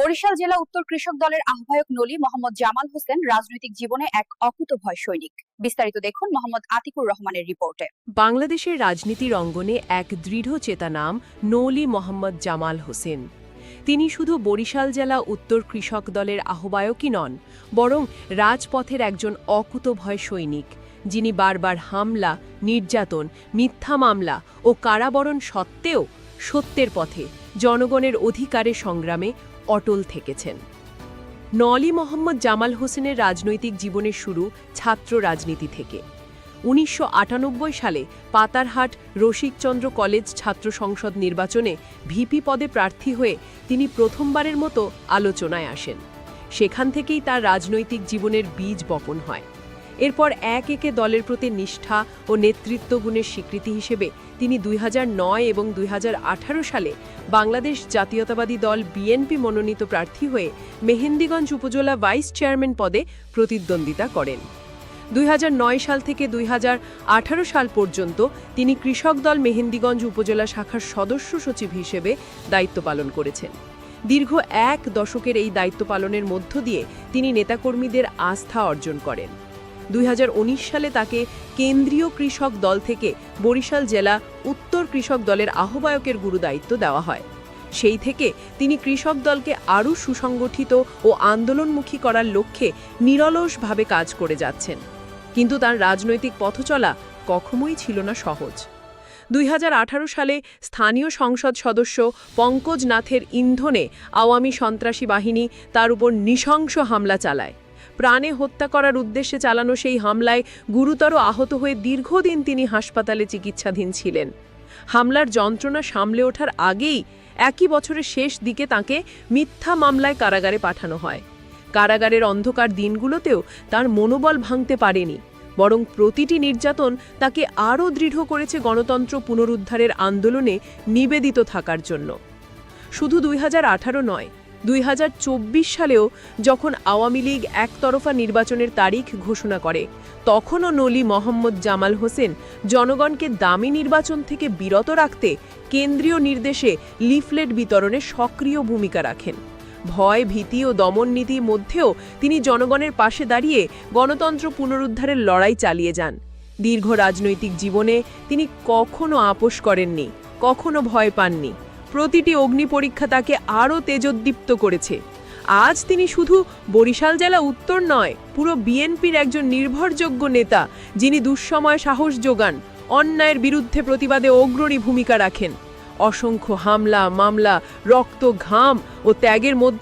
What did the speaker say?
বরিশাল জেলা উত্তর কৃষক দলের আহ্বায়ক নলি মোহাম্মদ জামাল হোসেন রাজনৈতিক জীবনে এক অকুতভয় সৈনিক। বিস্তারিত দেখুন মোহাম্মদ আতিকুর রহমানের রিপোর্টে। বাংলাদেশের রাজনীতির অঙ্গনে এক দৃঢ় চেতা নাম নৌলি মোহাম্মদ জামাল হোসেন। তিনি শুধু বরিশাল জেলা উত্তর কৃষক দলের আহ্বায়কই নন, বরং রাজপথের একজন অকুতভয় সৈনিক, যিনি বারবার হামলা, নির্যাতন, মিথ্যা মামলা ও কারাবরণ সত্ত্বেও সত্যের পথে জনগণের অধিকারে সংগ্রামে অটল থেকেছেন। নলি মোহাম্মদ জামাল হোসেনের রাজনৈতিক জীবনের শুরু ছাত্র রাজনীতি থেকে। উনিশশো আটানব্বই সালে পাতারহাট রসিকচন্দ্র কলেজ ছাত্র সংসদ নির্বাচনে ভিপি পদে প্রার্থী হয়ে তিনি প্রথমবারের মতো আলোচনায় আসেন। সেখান থেকেই তার রাজনৈতিক জীবনের বীজ বপন হয়। এরপর এক একে দলের প্রতি নিষ্ঠা ও নেতৃত্ব গুণের স্বীকৃতি হিসেবে তিনি দুই হাজার নয় এবং দুই হাজার আঠারো সালে বাংলাদেশ জাতীয়তাবাদী দল বিএনপি মনোনীত প্রার্থী হয়ে মেহেন্দিগঞ্জ উপজেলা ভাইস চেয়ারম্যান পদে প্রতিদ্বন্দ্বিতা করেন। দুই হাজার নয় সাল থেকে দুই হাজার আঠারো সাল পর্যন্ত তিনি কৃষক দল মেহেন্দিগঞ্জ উপজেলা শাখার সদস্য সচিব হিসেবে দায়িত্ব পালন করেছেন। দীর্ঘ এক দশকের এই দায়িত্ব পালনের মধ্য দিয়ে তিনি নেতাকর্মীদের আস্থা অর্জন করেন। দুই হাজার উনিশ সালে তাকে কেন্দ্রীয় কৃষক দল থেকে বরিশাল জেলা উত্তর কৃষক দলের আহ্বায়কের গুরুদায়িত্ব দেওয়া হয়। সেই থেকে তিনি কৃষক দলকে আরও সুসংগঠিত ও আন্দোলনমুখী করার লক্ষ্যে নিরলসভাবে কাজ করে যাচ্ছেন। কিন্তু তার রাজনৈতিক পথচলা কখনোই ছিল না সহজ। দুই হাজার আঠারো সালে স্থানীয় সংসদ সদস্য পঙ্কজ নাথের ইন্ধনে আওয়ামী সন্ত্রাসী বাহিনী তার উপর নৃশংস হামলা চালায়। প্রাণে হত্যা করার উদ্দেশ্যে চালানো সেই হামলায় গুরুতর আহত হয়ে দীর্ঘদিন তিনি হাসপাতালে চিকিৎসাধীন ছিলেন। হামলার যন্ত্রণা সামলে ওঠার আগেই একই বছরের শেষ দিকে তাকে মিথ্যা মামলায় কারাগারে পাঠানো হয়। কারাগারের অন্ধকার দিনগুলোতেও তার মনোবল ভাঙতে পারেনি, বরং প্রতিটি নির্যাতন তাকে আরও দৃঢ় করেছে গণতন্ত্র পুনরুদ্ধারের আন্দোলনে নিবেদিত থাকার জন্য। শুধু দুই নয় দুই হাজার চব্বিশ সালেও যখন আওয়ামী লীগ একতরফা নির্বাচনের তারিখ ঘোষণা করে, তখনও নলি মোহাম্মদ জামাল হোসেন জনগণকে দামি নির্বাচন থেকে বিরত রাখতে কেন্দ্রীয় নির্দেশে লিফলেট বিতরণে সক্রিয় ভূমিকা রাখেন। ভয়, ভীতি ও দমন নীতির মধ্যেও তিনি জনগণের পাশে দাঁড়িয়ে গণতন্ত্র পুনরুদ্ধারের লড়াই চালিয়ে যান। দীর্ঘ রাজনৈতিক জীবনে তিনি কখনো আপোষ করেননি, কখনো ভয় পাননি। প্রতিটি অগ্নি পরীক্ষা তাকে আরও তেজোদ্দীপ্ত করেছে। আজ তিনি শুধু বরিশাল জেলা উত্তর নয়, পুরো বিএনপির একজন নির্ভরযোগ্য নেতা, যিনি দুঃসময় সাহস যোগান, অন্যায়ের বিরুদ্ধে প্রতিবাদে অগ্রণী ভূমিকা রাখেন। অসংখ্য হামলা, মামলা রক্ত ঘাম ও ত্যাগের মধ্য